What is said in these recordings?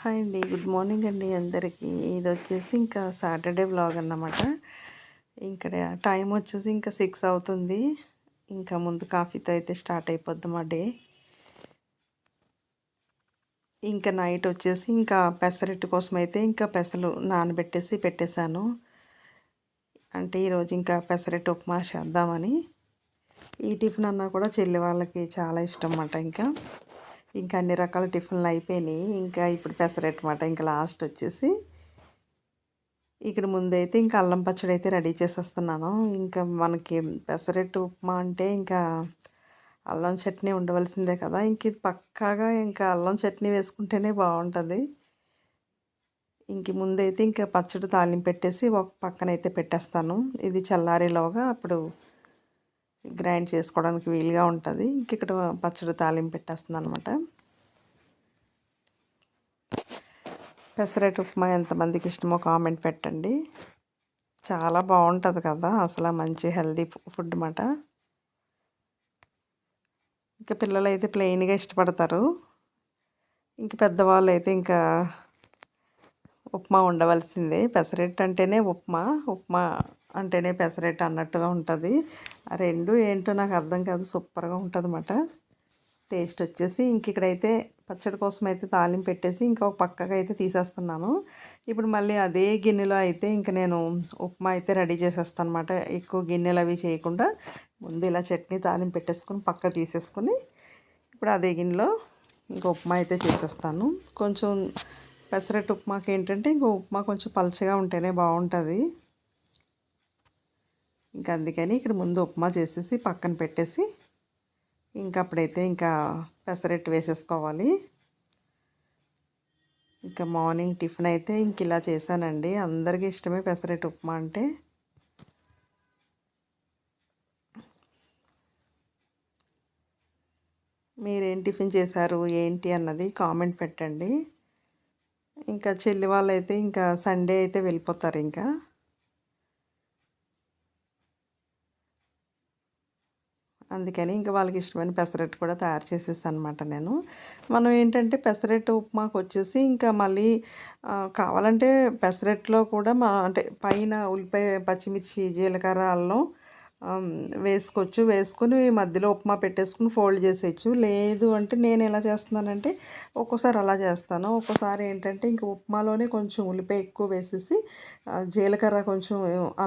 Hi అండి. Good morning అండి అందరికీ. ఇది వచ్చేసి ఇంకా సాటర్డే వ్లాగ్ అన్నమాట. ఇక్కడ టైం వచ్చేసి ఇంకా సిక్స్ అవుతుంది. ఇంకా ముందు కాఫీతో అయితే స్టార్ట్ అయిపోద్ది మా డే. ఇంకా నైట్ వచ్చేసి ఇంకా పెసరట్టు కోసం అయితే ఇంకా పెసలు నానబెట్టేసి పెట్టేశాను. అంటే ఈరోజు ఇంకా పెసరట్టు ఉప్మా చేద్దామని. ఈ టిఫిన్ అన్నా కూడా చెల్లి వాళ్ళకి చాలా ఇష్టం అన్నమాట ఇంకా. ఇంకా అన్ని రకాల టిఫిన్లు అయిపోయినాయి. ఇంకా ఇప్పుడు పెసరట్టు మాట ఇంకా లాస్ట్ వచ్చేసి ఇక్కడ ముందైతే ఇంకా అల్లం పచ్చడి అయితే రెడీ చేసేస్తున్నాను. ఇంకా మనకి పెసరట్టు ఉప్మా అంటే ఇంకా అల్లం చట్నీ ఉండవలసిందే కదా. ఇంక ఇది పక్కాగా ఇంకా అల్లం చట్నీ వేసుకుంటేనే బాగుంటుంది. ఇంక ముందైతే ఇంకా పచ్చడి తాలింపు పెట్టేసి ఒక పక్కన అయితే పెట్టేస్తాను. ఇది చల్లారేలోగా అప్పుడు గ్రైండ్ చేసుకోవడానికి వీలుగా ఉంటుంది. ఇంక ఇక్కడ పచ్చడి తాలింపు పెట్టేస్తుంది అనమాట పెసరట్టు ఉప్మా ఎంతమందికి ఇష్టమో కామెంట్ పెట్టండి. చాలా బాగుంటుంది కదా అసలు మంచి హెల్దీ ఫుడ్ అన్నమాట. ఇంకా పిల్లలు అయితే ప్లెయిన్గా ఇష్టపడతారు. ఇంక పెద్దవాళ్ళు అయితే ఇంకా ఉప్మా ఉండవలసిందే. పెసరెట్ అంటేనే ఉప్మా ఉప్మా అంటేనే పెసరెట్ అన్నట్టుగా ఉంటుంది. ఆ రెండు ఏంటో నాకు అర్థం కాదు సూపర్గా ఉంటుంది అన్నమాట టేస్ట్ వచ్చేసి ఇంక ఇక్కడైతే పచ్చడి కోసం అయితే తాలింపు పెట్టేసి ఇంకొక పక్కగా అయితే తీసేస్తున్నాను. ఇప్పుడు మళ్ళీ అదే గిన్నెలో అయితే ఇంక నేను ఉప్మా అయితే రెడీ చేసేస్తాను అనమాట ఎక్కువ గిన్నెలు అవి చేయకుండా ముందు ఇలా చట్నీ తాలింపు పెట్టేసుకొని పక్క తీసేసుకొని ఇప్పుడు అదే గిన్నెలో ఇంక ఉప్మా అయితే చేసేస్తాను. కొంచెం పెసరట్టు ఉప్మాకి ఏంటంటే ఇంకో ఉప్మా కొంచెం పలచగా ఉంటేనే బాగుంటుంది. ఇంకా అందుకని ఇక్కడ ముందు ఉప్మా చేసేసి పక్కన పెట్టేసి ఇంకా అప్పుడైతే ఇంకా పెసరట్టు వేసేసుకోవాలి. ఇంకా మార్నింగ్ టిఫిన్ అయితే ఇంక ఇలా చేశానండి. అందరికీ ఇష్టమే పెసరట్టు ఉప్మా అంటే. మీరేం టిఫిన్ చేశారు ఏంటి అన్నది కామెంట్ పెట్టండి. ఇంకా చెల్లి వాళ్ళు అయితే ఇంకా సండే అయితే వెళ్ళిపోతారు ఇంకా. అందుకని ఇంకా వాళ్ళకి ఇష్టమైన పెసరట్టు కూడా తయారు చేసేసాను అనమాట నేను. మనం ఏంటంటే పెసరట్టు ఉప్మాకు వచ్చేసి ఇంకా మళ్ళీ కావాలంటే పెసరట్టులో కూడా మా అంటే పైన ఉల్లిపాయ పచ్చిమిర్చి జీలకర్ర అల్లం వేసుకోవచ్చు. వేసుకొని మధ్యలో ఉప్మా పెట్టేసుకుని ఫోల్డ్ చేసేయచ్చు. లేదు అంటే నేను ఎలా చేస్తున్నానంటే ఒక్కోసారి అలా చేస్తాను. ఒక్కోసారి ఏంటంటే ఇంకా ఉప్మాలోనే కొంచెం ఉల్లిపాయ ఎక్కువ వేసేసి జీలకర్ర కొంచెం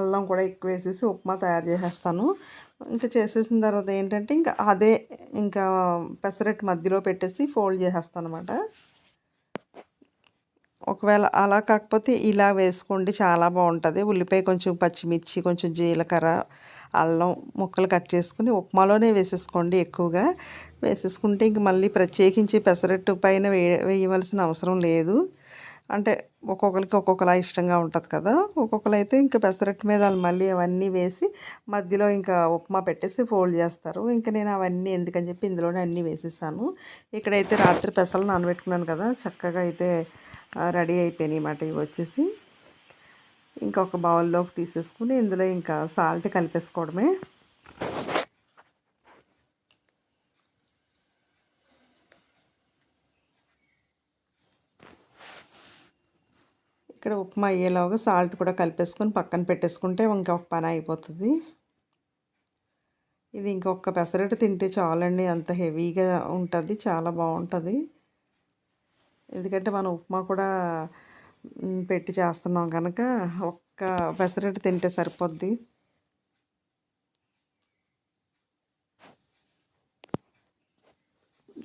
అల్లం కూడా ఎక్కువ వేసేసి ఉప్మా తయారు చేసేస్తాను. ఇంకా చేసేసిన తర్వాత ఏంటంటే ఇంకా అదే ఇంకా పెసరట్టు మధ్యలో పెట్టేసి ఫోల్డ్ చేసేస్తాను అనమాట ఒకవేళ అలా కాకపోతే ఇలా వేసుకోండి చాలా బాగుంటుంది. ఉల్లిపాయ కొంచెం పచ్చిమిర్చి కొంచెం జీలకర్ర అల్లం ముక్కలు కట్ చేసుకుని ఉప్మాలోనే వేసేసుకోండి ఎక్కువగా. వేసేసుకుంటే ఇంక మళ్ళీ ప్రత్యేకించి పెసరట్టు పైన వేయవలసిన అవసరం లేదు. అంటే ఒక్కొక్కరికి ఒక్కొక్కలా ఇష్టంగా ఉంటుంది కదా. ఒక్కొక్కరు అయితే ఇంకా పెసరట్టు మీద మళ్ళీ అవన్నీ వేసి మధ్యలో ఇంకా ఉప్మా పెట్టేసి ఫోల్డ్ చేస్తారు. ఇంకా నేను అవన్నీ ఎందుకని చెప్పి ఇందులోనే అన్నీ వేసేసాను. ఇక్కడైతే రాత్రి పెసలు నానబెట్టుకున్నాను కదా. చక్కగా అయితే రెడీ అయిపోయినాయి అన్నమాట. ఇవి వచ్చేసి ఇంకొక బౌల్లోకి తీసేసుకుని ఇందులో ఇంకా సాల్ట్ కలిపేసుకోవడమే. ఇక్కడ ఉప్మా అయ్యేలాగా సాల్ట్ కూడా కలిపేసుకొని పక్కన పెట్టేసుకుంటే ఇంకొక పని అయిపోతుంది. ఇది ఇంకొక పెసరట్టు తింటే చాలండి అంత హెవీగా ఉంటుంది చాలా బాగుంటుంది. ఎందుకంటే మనం ఉప్మా కూడా పెట్టి చేస్తున్నాం కనుక ఒక్క పెసరట్టు తింటే సరిపోద్ది.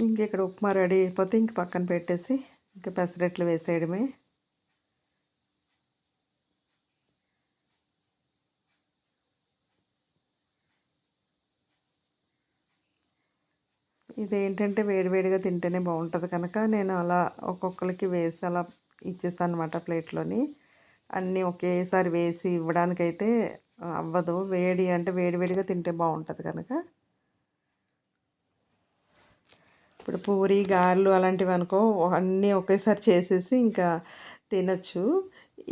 ఇంక ఇక్కడ ఉప్మా రెడీ అయిపోతే ఇంక పక్కన పెట్టేసి ఇంకా పెసరట్లు వేసేయడమే. ఇదేంటంటే వేడివేడిగా తింటేనే బాగుంటుంది కనుక నేను అలా ఒక్కొక్కరికి వేసి అలా ఇచ్చేస్తాను అనమాట ప్లేట్లోని. అన్నీ ఒకేసారి వేసి ఇవ్వడానికైతే అవ్వదు. వేడి అంటే వేడివేడిగా తింటే బాగుంటుంది కనుక. ఇప్పుడు పూరి గారెలు అలాంటివి అనుకో అన్నీ ఒకేసారి చేసేసి ఇంకా తినచ్చు.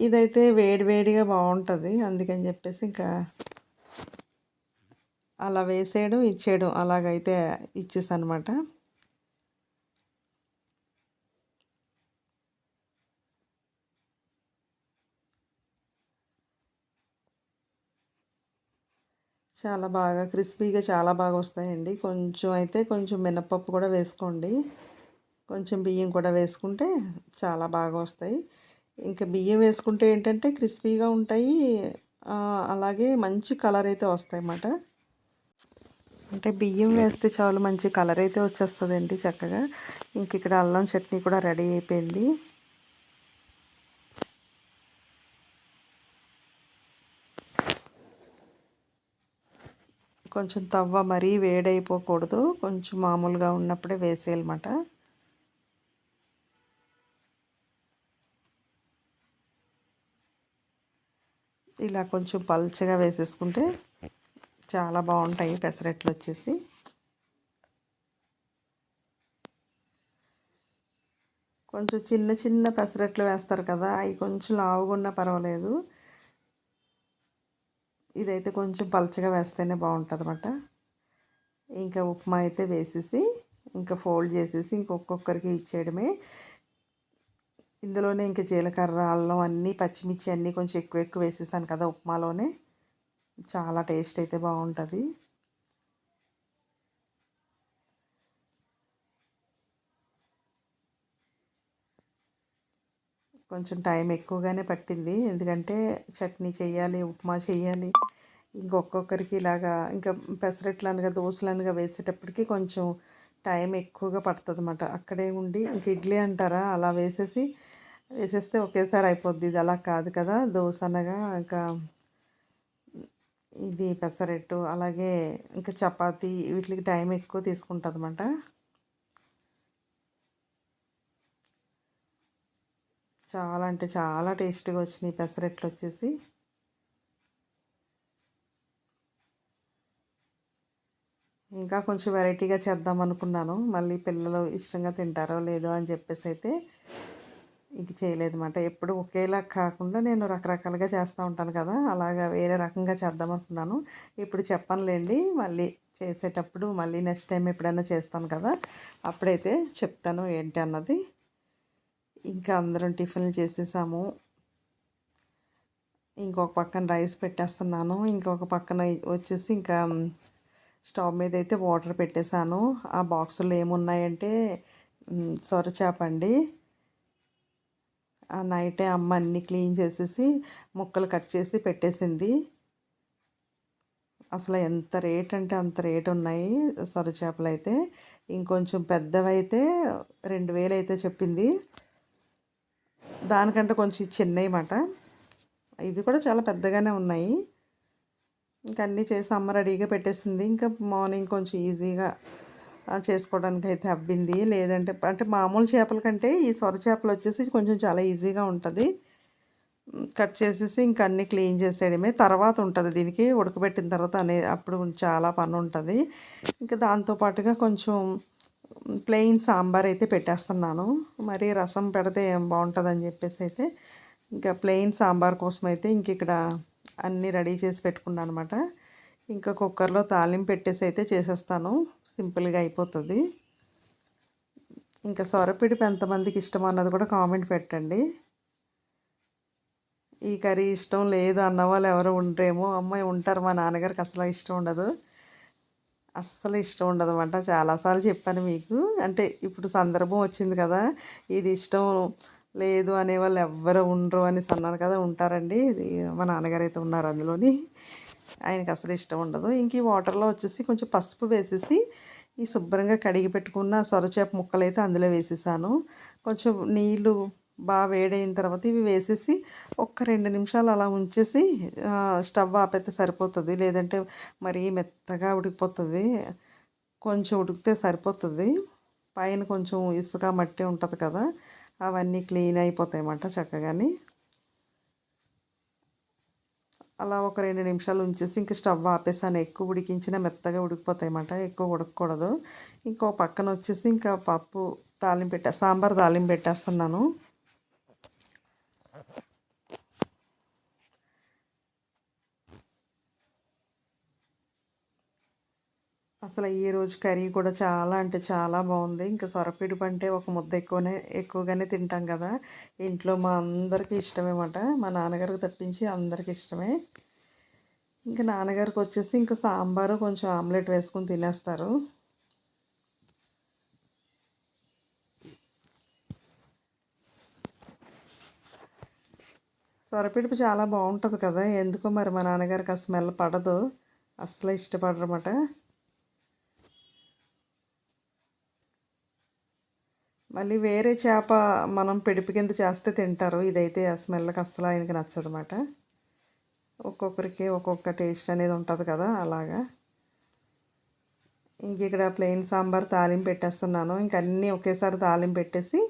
ఇదైతే వేడివేడిగా బాగుంటుంది అందుకని చెప్పేసి ఇంకా అలా వేసేయడం ఇచ్చేయడం అలాగైతే ఇచ్చేసనమాట. చాలా బాగా క్రిస్పీగా చాలా బాగా వస్తాయండి. కొంచెం అయితే కొంచెం మినప్పప్పు కూడా వేసుకోండి. కొంచెం బియ్యం కూడా వేసుకుంటే చాలా బాగా వస్తాయి. ఇంకా బియ్యం వేసుకుంటే ఏంటంటే క్రిస్పీగా ఉంటాయి. అలాగే మంచి కలర్ అయితే వస్తాయి అన్నమాట అంటే బియ్యం వేస్తే చాలు మంచి కలర్ అయితే వచ్చేస్తుందండి చక్కగా. ఇంక ఇక్కడ అల్లం చట్నీ కూడా రెడీ అయిపోయింది. కొంచెం తవ్వ మరీ వేడైపోకూడదు. కొంచెం మామూలుగా ఉన్నప్పుడే వేసేయాలన్నమాట. ఇలా కొంచెం పల్చగా వేసేసుకుంటే చాలా బాగుంటాయి పెసరట్లు వచ్చేసి. కొంచెం చిన్న చిన్న పెసరట్లు వేస్తారు కదా అవి కొంచెం లావుగున్నా పర్వాలేదు. ఇదైతే కొంచెం పలచగా వేస్తేనే బాగుంటుంది అనమాట ఇంకా ఉప్మా అయితే వేసేసి ఇంకా ఫోల్డ్ చేసేసి ఇంకొక్కొక్కరికి ఇచ్చేయడమే. ఇందులోనే ఇంకా జీలకర్ర అల్లం అన్నీ పచ్చిమిర్చి అన్నీ కొంచెం ఎక్కువ ఎక్కువ వేసేసాను కదా ఉప్మాలోనే. చాలా టేస్ట్ అయితే బాగుంటుంది. కొంచెం టైం ఎక్కువగానే పట్టింది. ఎందుకంటే చట్నీ చేయాలి ఉప్మా చేయాలి. ఇంకొక్కొక్కరికి ఇలాగా ఇంకా పెసరట్లు అనగా దోశలు అనగా వేసేటప్పటికి కొంచెం టైం ఎక్కువగా పడుతుంది అనమాట అక్కడే ఉండి ఇంక ఇడ్లీ అంటారా? అలా వేసేసి వేసేస్తే ఒకేసారి అయిపోద్ది. ఇది అలా కాదు కదా దోశ అనగా ఇంకా ఇది పెసరట్టు అలాగే ఇంకా చపాతి వీటికి టైం ఎక్కువ తీసుకుంటుంది అనమాట చాలా అంటే చాలా టేస్టీగా వచ్చినాయి పెసరట్లు వచ్చేసి. ఇంకా కొంచెం వెరైటీగా చేద్దాం అనుకున్నాను మళ్ళీ పిల్లలు ఇష్టంగా తింటారో లేదో అని చెప్పేసి అయితే ఇంక చేయలేదన్నమాట ఎప్పుడు ఒకేలా కాకుండా నేను రకరకాలుగా చేస్తూ ఉంటాను కదా అలాగా వేరే రకంగా చేద్దాం అనుకున్నాను. ఇప్పుడు చెప్పనులేండి మళ్ళీ చేసేటప్పుడు మళ్ళీ నెక్స్ట్ టైం ఎప్పుడైనా చేస్తాను కదా అప్పుడైతే చెప్తాను ఏంటి అన్నది. ఇంకా అందరం టిఫిన్లు చేసేసాము. ఇంకొక పక్కన రైస్ పెట్టేస్తున్నాను. ఇంకొక పక్కన వచ్చేసి ఇంకా స్టవ్ మీద అయితే వాటర్ పెట్టేశాను. ఆ బాక్సులో ఏమున్నాయంటే సొరచేప అండి. నైటే అమ్మ అన్ని క్లీన్ చేసేసి ముక్కలు కట్ చేసి పెట్టేసింది. అసలు ఎంత రేట్ అంటే అంత రేట్ ఉన్నాయి సొర చేపలు అయితే ఇంకొంచెం పెద్దవైతే రెండు వేలు అయితే చెప్పింది. దానికంటే కొంచెం చిన్నవి మాట. ఇది కూడా చాలా పెద్దగానే ఉన్నాయి. ఇంకా అన్నీ చేసి అమ్మ రెడీగా పెట్టేసింది. ఇంకా మార్నింగ్ కొంచెం ఈజీగా చేసుకోవడానికి అయితే అబ్బింది. లేదంటే అంటే మామూలు చేపల కంటే ఈ సొర చేపలు వచ్చేసి కొంచెం చాలా ఈజీగా ఉంటుంది. కట్ చేసేసి ఇంకా అన్నీ క్లీన్ చేసేయడమే. తర్వాత ఉంటుంది దీనికి. ఉడకబెట్టిన తర్వాత అనే అప్పుడు చాలా పని ఉంటుంది. ఇంకా దాంతోపాటుగా కొంచెం ప్లెయిన్ సాంబార్ అయితే పెట్టేస్తున్నాను. మరి రసం పెడితే ఏం బాగుంటుందని చెప్పేసి అయితే ఇంకా ప్లెయిన్ సాంబార్ కోసం అయితే ఇంక ఇక్కడ అన్నీ రెడీ చేసి పెట్టుకున్నాను అనమాట ఇంకా కుక్కర్లో తాలింపు పెట్టేసి అయితే చేసేస్తాను. సింపుల్గా అయిపోతుంది. ఇంకా సొరపిడిపి ఎంతమందికి ఇష్టం అన్నది కూడా కామెంట్ పెట్టండి. ఈ కర్రీ ఇష్టం లేదు అన్న వాళ్ళు ఎవరు ఉండరేమో. అమ్మాయి ఉంటారు మా నాన్నగారికి అసలు ఇష్టం ఉండదు. అస్సలు ఇష్టం ఉండదు అనమాట చాలాసార్లు చెప్పాను మీకు. అంటే ఇప్పుడు సందర్భం వచ్చింది కదా ఇది ఇష్టం లేదు అనే వాళ్ళు ఎవ్వరు ఉండరు అని అన్నాను కదా ఉంటారండి. ఇది మా నాన్నగారు అయితే ఉన్నారు అందులోని. ఆయనకి అసలు ఇష్టం ఉండదు. ఇంక ఈ వాటర్లో వచ్చేసి కొంచెం పసుపు వేసేసి ఈ శుభ్రంగా కడిగి పెట్టుకున్న సొరచేప ముక్కలు అయితే అందులో వేసేసాను. కొంచెం నీళ్ళు బాగా వేడైన తర్వాత ఇవి వేసేసి ఒక్క రెండు నిమిషాలు అలా ఉంచేసి స్టవ్ ఆపైతే సరిపోతుంది. లేదంటే మరీ మెత్తగా ఉడికిపోతుంది. కొంచెం ఉడికితే సరిపోతుంది. పైన కొంచెం ఇసుక మట్టి ఉంటుంది కదా అవన్నీ క్లీన్ అయిపోతాయి అన్నమాట చక్కగాని. అలా ఒక రెండు నిమిషాలు ఉంచేసి ఇంక స్టవ్ ఆపేసాను. ఎక్కువ ఉడికించినా మెత్తగా ఉడికిపోతాయి అన్నమాట ఎక్కువ ఉడకకూడదు. ఇంకో పక్కన వచ్చేసి ఇంకా పప్పు తాలింపు పెట్టే సాంబార్ తాలింపు పెట్టేస్తున్నాను. అసలు ఈ రోజు కర్రీ కూడా చాలా అంటే చాలా బాగుంది. ఇంకా సొరపిడుపు అంటే ఒక ముద్ద ఎక్కువనే ఎక్కువగానే తింటాం కదా. ఇంట్లో మా అందరికీ ఇష్టమేమాట. మా నాన్నగారికి తప్పించి అందరికీ ఇష్టమే. ఇంకా నాన్నగారికి వచ్చేసి ఇంకా సాంబారు కొంచెం ఆమ్లెట్ వేసుకొని తినేస్తారు. సొరపిడుపు చాలా బాగుంటుంది కదా. ఎందుకో మరి మా నాన్నగారికి ఆ స్మెల్ పడదు. అస్సలు ఇష్టపడరమాట మళ్ళీ వేరే చేప మనం పిడిపి కింద చేస్తే తింటారు. ఇదైతే ఆ స్మెల్కి అస్సలు ఆయనకి నచ్చదన్నమాట. ఒక్కొక్కరికి ఒక్కొక్క టేస్ట్ అనేది ఉంటుంది కదా అలాగా. ఇంక ఇక్కడ ప్లెయిన్ సాంబార్ తాలింపు పెట్టేస్తున్నాను. ఇంక అన్నీ ఒకేసారి తాలింపు పెట్టేసి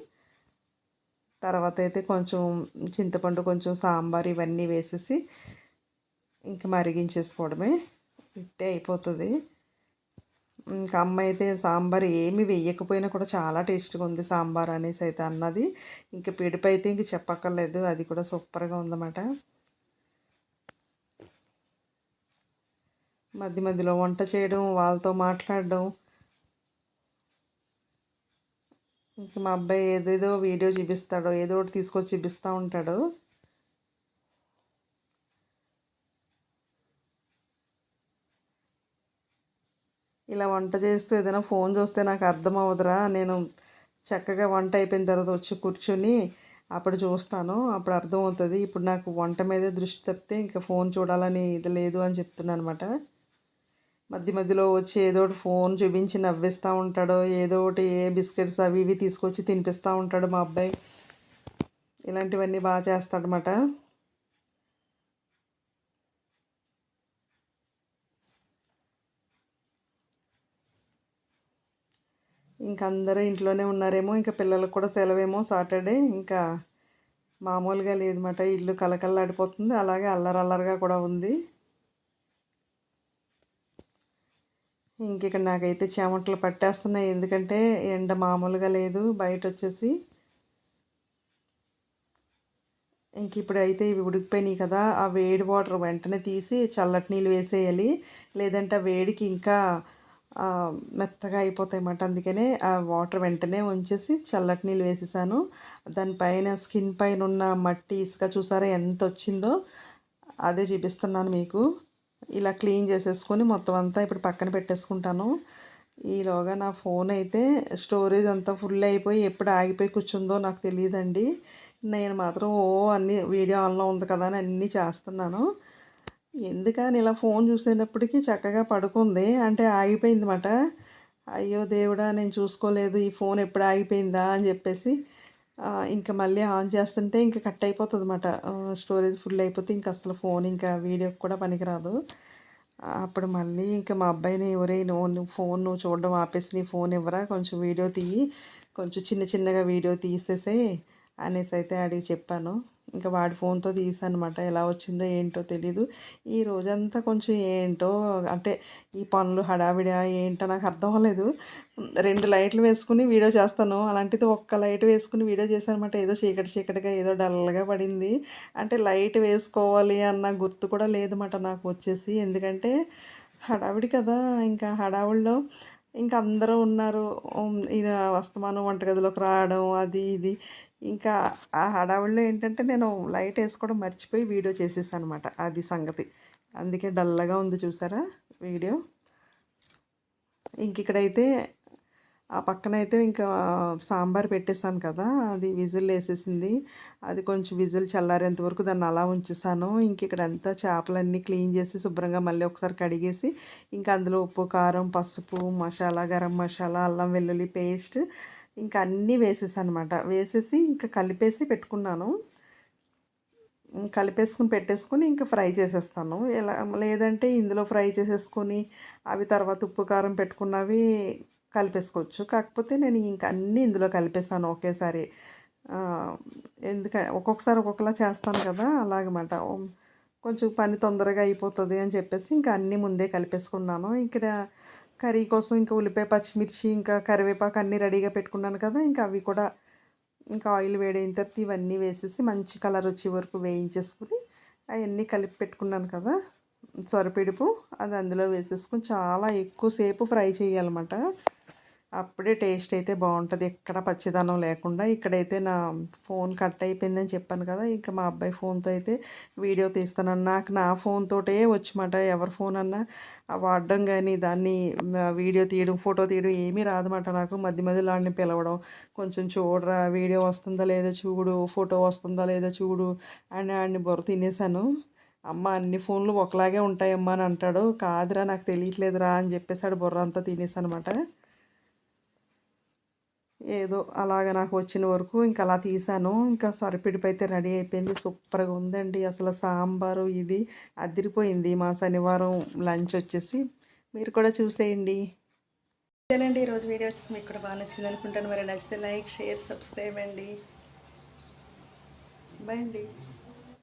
తర్వాత అయితే కొంచెం చింతపండు కొంచెం సాంబార్ ఇవన్నీ వేసేసి ఇంక మరిగించేసుకోవడమే. ఇట్టే అయిపోతుంది. ఇంకా అమ్మ అయితే సాంబార్ ఏమి వేయకపోయినా కూడా చాలా టేస్ట్గా ఉంది సాంబార్ అనేసి అయితే అన్నది. ఇంకా పిడిపి అయితే ఇంక చెప్పక్కర్లేదు అది కూడా సూపర్గా ఉందన్నమాట. మధ్య మధ్యలో వంట చేయడం వాళ్ళతో మాట్లాడడం. ఇంక మా అబ్బాయి ఏదేదో వీడియో చూపిస్తాడో ఏదో ఒకటి తీసుకొచ్చి చూపిస్తూ ఉంటాడు. ఇలా వంట చేస్తూ ఏదైనా ఫోన్ చూస్తే నాకు అర్థం అవ్వదురా. నేను చక్కగా వంట అయిపోయిన తర్వాత వచ్చి కూర్చొని అప్పుడు చూస్తాను. అప్పుడు అర్థమవుతుంది ఇప్పుడు నాకు వంట మీదే దృష్టి తప్పితే ఇంకా ఫోన్ చూడాలని ఇది లేదు అని చెప్తున్నాను అనమాట మధ్య మధ్యలో వచ్చి ఏదో ఒకటి ఫోన్ చూపించి నవ్విస్తూ ఉంటాడు. ఏదో ఒకటి ఏ బిస్కెట్స్ అవి ఇవి తీసుకొచ్చి తినిపిస్తూ ఉంటాడు మా అబ్బాయి. ఇలాంటివన్నీ బాగా చేస్తాడనమాట ఇంకా అందరూ ఇంట్లోనే ఉన్నారేమో ఇంకా పిల్లలకు కూడా సెలవేమో సాటర్డే ఇంకా మామూలుగా లేదన్నమాట. ఇల్లు కలకల్లాడిపోతుంది అలాగే అల్లరల్లరిగా కూడా ఉంది. ఇంక ఇక్కడ నాకైతే చెమటలు పట్టేస్తున్నాయి ఎందుకంటే ఎండ మామూలుగా లేదు బయట వచ్చేసి ఇంక ఇప్పుడు అయితే ఇవి ఉడికిపోయినాయి కదా ఆ వేడి వాటర్ వెంటనే తీసి చల్లటి నీళ్ళు వేసేయాలి. లేదంటే ఆ వేడికి ఇంకా మెత్తగా అయిపోతాయి అన్నమాట. అందుకనే ఆ వాటర్ వెంటనే ఉంచేసి చల్లటి నీళ్ళు వేసేసాను. దానిపైన స్కిన్ పైన ఉన్న మట్టి ఇసుక చూసారా ఎంత వచ్చిందో? అదే చూపిస్తున్నాను మీకు. ఇలా క్లీన్ చేసేసుకొని మొత్తం అంతా ఇప్పుడు పక్కన పెట్టేసుకుంటాను. ఈలోగా నా ఫోన్ అయితే స్టోరేజ్ అంతా ఫుల్ అయిపోయి ఎప్పుడు ఆగిపోయి కూర్చుందో నాకు తెలియదండి. నేను మాత్రం ఓ అన్ని వీడియో ఆన్లో ఉంది కదా అని అన్నీ చేస్తున్నాను. ఎందుకని ఇలా ఫోన్ చూసేటప్పటికి చక్కగా పడుకుంది. అంటే ఆగిపోయిందన్నమాట. అయ్యో దేవుడా నేను చూసుకోలేదు ఈ ఫోన్ ఎప్పుడు ఆగిపోయిందా అని చెప్పేసి ఇంకా మళ్ళీ ఆన్ చేస్తుంటే ఇంకా కట్ అయిపోతుంది అనమాట స్టోరేజ్ ఫుల్ అయిపోతే ఇంకా అసలు ఫోన్ ఇంకా వీడియోకి కూడా పనికిరాదు. అప్పుడు మళ్ళీ ఇంకా మా అబ్బాయిని ఎవరే నువ్వు ఫోన్ నువ్వు చూడడం ఆపేసి నీ ఫోన్ ఇవ్వరా కొంచెం వీడియో తీయి కొంచెం చిన్న చిన్నగా వీడియో తీసేసే అనేసి అయితే అడిగి చెప్పాను. ఇంకా వాడి ఫోన్తో తీసానమాట. ఎలా వచ్చిందో ఏంటో తెలీదు. ఈ రోజంతా కొంచెం ఏంటో అంటే ఈ పనులు హడావిడా ఏంటో నాకు అర్థం అవ్వలేదు. రెండు లైట్లు వేసుకుని వీడియో చేస్తాను. అలాంటిది ఒక్క లైట్ వేసుకుని వీడియో చేశానమాట. ఏదో చీకటి చీకటిగా ఏదో డల్గా పడింది. అంటే లైట్ వేసుకోవాలి అన్న గుర్తు కూడా లేదన్నమాట నాకు వచ్చేసి. ఎందుకంటే హడావిడి కదా. ఇంకా హడావుల్లో ఇంకా అందరూ ఉన్నారు. ఈయన వస్తమానం వంటగదిలోకి రావడం అది ఇది. ఇంకా ఆ హడావుల్లో ఏంటంటే నేను లైట్ వేసుకోవడం మర్చిపోయి వీడియో చేసేసాను అనమాట అది సంగతి. అందుకే డల్లగా ఉంది చూసారా వీడియో? ఇంక ఇక్కడైతే ఆ పక్కన అయితే ఇంకా సాంబార్ పెట్టేసాను కదా అది విజిల్ వేసేసింది. అది కొంచెం విజిల్ చల్లారేంత వరకు దాన్ని అలా ఉంచేసాను ఇంక ఇక్కడ అంతా చేపలన్నీ క్లీన్ చేసి శుభ్రంగా మళ్ళీ ఒకసారి కడిగేసి ఇంకా అందులో ఉప్పు కారం పసుపు మసాలా గరం మసాలా అల్లం వెల్లుల్లి పేస్ట్ ఇంకా అన్నీ వేసేసాను అనమాట వేసేసి ఇంకా కలిపేసి పెట్టుకున్నాను. కలిపేసుకుని పెట్టేసుకొని ఇంకా ఫ్రై చేసేస్తాను. ఎలా లేదంటే ఇందులో ఫ్రై చేసేసుకొని అవి తర్వాత ఉప్పు కారం పెట్టుకున్నవి కలిపేసుకోవచ్చు. కాకపోతే నేను ఇంకా అన్నీ ఇందులో కలిపేసాను ఒకేసారి. ఎందుకంటే ఒక్కొక్కసారి ఒక్కొక్కలా చేస్తాను కదా అలాగమాట కొంచెం పని తొందరగా అయిపోతుంది అని చెప్పేసి ఇంకా అన్నీ ముందే కలిపేసుకున్నాను. ఇక్కడ కర్రీ కోసం ఇంకా ఉల్లిపాయ పచ్చిమిర్చి ఇంకా కరివేపాకు అన్నీ రెడీగా పెట్టుకున్నాను కదా ఇంకా అవి కూడా ఇంకా ఆయిల్ వేడైన తర్వాత ఇవన్నీ వేసేసి మంచి కలర్ వచ్చే వరకు వేయించేసుకుని అవన్నీ కలిపి పెట్టుకున్నాను కదా సొరపిడుపు. అది అందులో వేసేసుకుని చాలా ఎక్కువసేపు ఫ్రై చేయాలన్నమాట. అప్పుడే టేస్ట్ అయితే బాగుంటుంది. ఎక్కడ పచ్చిదనం లేకుండా ఇక్కడైతే నా ఫోన్ కట్ అయిపోయిందని చెప్పాను కదా ఇంకా మా అబ్బాయి ఫోన్తో అయితే వీడియో తీస్తాను నాకు నా ఫోన్తోటే వచ్చమాట. ఎవరి ఫోన్ అన్నా వాడడం కానీ దాన్ని వీడియో తీయడం ఫోటో తీయడం ఏమీ రాదన్నమాట నాకు. మధ్య మధ్యలో ఆడిని పిలవడం కొంచెం చూడరా వీడియో వస్తుందా లేదా చూడు ఫోటో వస్తుందా లేదా చూడు అని ఆడిని బుర్ర తినేసాను అమ్మ అన్ని ఫోన్లు ఒకలాగే ఉంటాయమ్మా అని అంటాడు. కాదురా నాకు తెలియట్లేదురా అని చెప్పేసాడు బుర్ర అంతా తినేసానమాట ఏదో అలాగ నాకు వచ్చిన వరకు ఇంకా అలా తీసాను. ఇంకా సరిపిడిపు అయితే రెడీ అయిపోయింది. సూపర్గా ఉందండి. అసలు సాంబారు ఇది అదిరిపోయింది. మా శనివారం లంచ్ వచ్చేసి మీరు కూడా చూసేయండి. అంతేనండి ఈరోజు వీడియో వచ్చేసి మీకు కూడా బాగా నచ్చింది అనుకుంటాను. మరి నచ్చితే లైక్ షేర్ సబ్స్క్రైబ్ అండి. బాయ్ అండి.